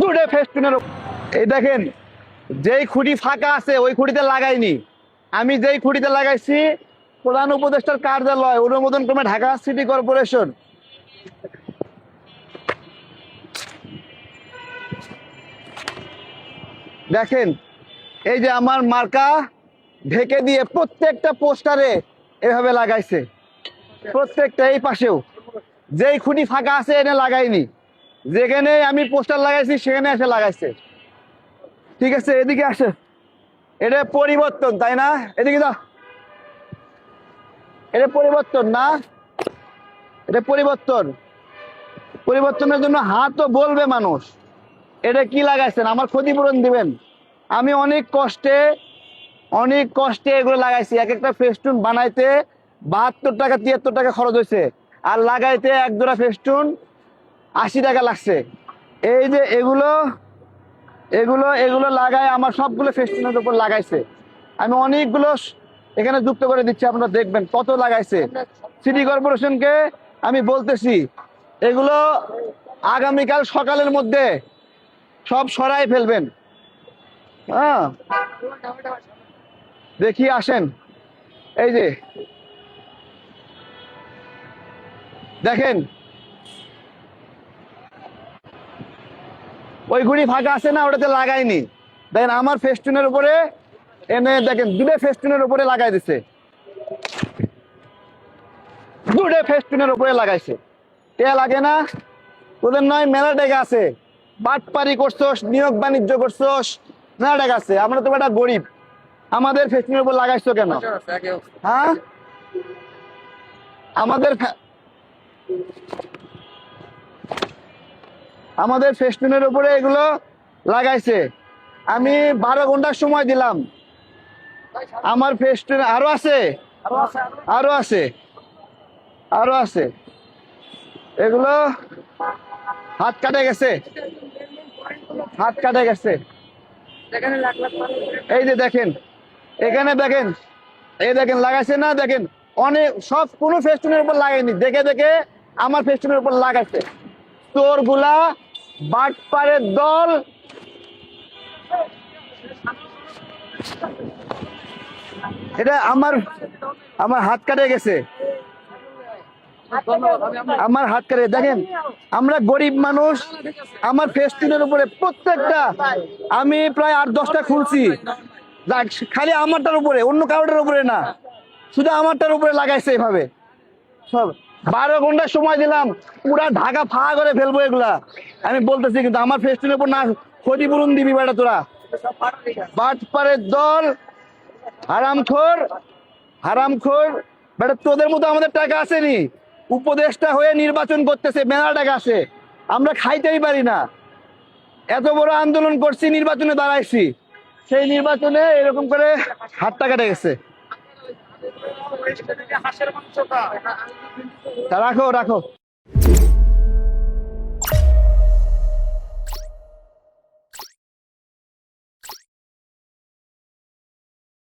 দুটো ফেস্টুনের এই দেখেন, যেই খুঁটি ফাঁকা আছে, ওই খুঁটিতে লাগাইনি। আমি যেই খুঁটিতে লাগাইছি, প্রধান উপদেষ্টার কার্যালয় অনুমোদন ক্রমে ঢাকা সিটি কর্পোরেশন। দেখেন, এই যে আমার মার্কা ঢেকে দিয়ে প্রত্যেকটা পোস্টারে এভাবে লাগাইছে। প্রত্যেকটা এই পাশেও। যেই খুঁটি ফাঁকা আছে, এনে লাগাইনি। যেখানে আমি পোস্টার লাগাইছি, সেখানে এসে লাগাইছে। ঠিক আছে, এদিকে আসে। এটা পরিবর্তন, তাই না? এদিকে দাও এটা পরিবর্তন না? এটা পরিবর্তন। পরিবর্তনের জন্য হাতও বলবে মানুষ। এটা কি লাগাইছেন? আমার ক্ষতিপূরণ দিবেন। আমি অনেক কষ্টে অনেক কষ্টে এগুলো লাগাইছি। এক একটা ফেস্টুন বানাইতে বাহাত্তর টাকা, তিয়াত্তর টাকা খরচ হয়েছে আর লাগাইতে এক জোড়া ফেস্টুন আশি টাকা লাগছে। এই যে এগুলো এগুলো এগুলো লাগায় আমার সবগুলো ফেস্টুনের উপর লাগাইছে। আমি অনেকগুলো এখানে যুক্ত করে দিচ্ছি, আপনারা দেখবেন কত লাগাইছে। সিটি কর্পোরেশনকে আমি বলতেছি, এগুলো আগামীকাল সকালের মধ্যে সব সরাই ফেলবেন। হ্যাঁ। দেখি, আসেন। এই যে, দেখেন ওই গুড়ি ফাঁকা আছে না, ওটাতে লাগাইনি। দেখেন, আমার ফেস্টুনের উপরে, এনে দেখেন, দুটো ফেস্টুনের উপরে লাগাই দিছে। দুটো ফেস্টুনের উপরে লাগাইছে। কে লাগে না, তোদের নয়, মেলা টাকা আছে। বাটপারি করছোস, নিয়োগ বাণিজ্য করছোস, মেলা টাকা আছে। আমরা তো একটা গরিব। আমাদের ফেস্টুনের উপর লাগাইছো কেন? হ্যাঁ? আমাদের আমাদের ফেস্টুনের উপরে এগুলো লাগাইছে। আমি বারো ঘণ্টার সময় দিলাম। আমার ফেস্টুন আরও আছে? আরও আছে। আরও আছে। এগুলো হাত কাটে গেছে। হাত কাটে গেছে। এই যে দেখেন, এখানে দেখেন, এই দেখেন লাগাইছে না? দেখেন, অনেক, সব কোনো ফেস্টুনের উপর লাগায়নি দেখে দেখে আমার ফেস্টুনের উপর লাগাইছে। তোরগুলা বাটপারের দল। এটা আমার আমার হাত কাটে গেছে। আমার হাত কাটে দেখেন, আমরা গরিব মানুষ, আমার ফেস্টুনের উপরে প্রত্যেকটা, আমি প্রায় আট, দশটা খুলছি। খালি আমারটার উপরে, অন্য কারোটার উপরে না। শুধু আমারটার উপরে লাগাইছে এভাবে। সব, বারো ঘণ্টা সময় দিলাম, পুরা ঢাকা ফাঁকা করে ফেলব এগুলা। আমি বলতেছি কিন্তু আমার ফেস্টুনের উপর না ক্ষতিপূরণ দিবি বেটা তোরা। বাটপারের দল, হারামখোর হারামখোর। বেটা তোদের মতো আমাদের টাকা আসেনি। উপদেষ্টা হয়ে নির্বাচন করতেছে, মেলা টাকা আছে আমরা খাইতেই পারি না। এত বড় আন্দোলন করছি, নির্বাচনে দাঁড়াইছি। সেই নির্বাচনে এরকম করে হাতটা কেটে গেছে। রাখো রাখো।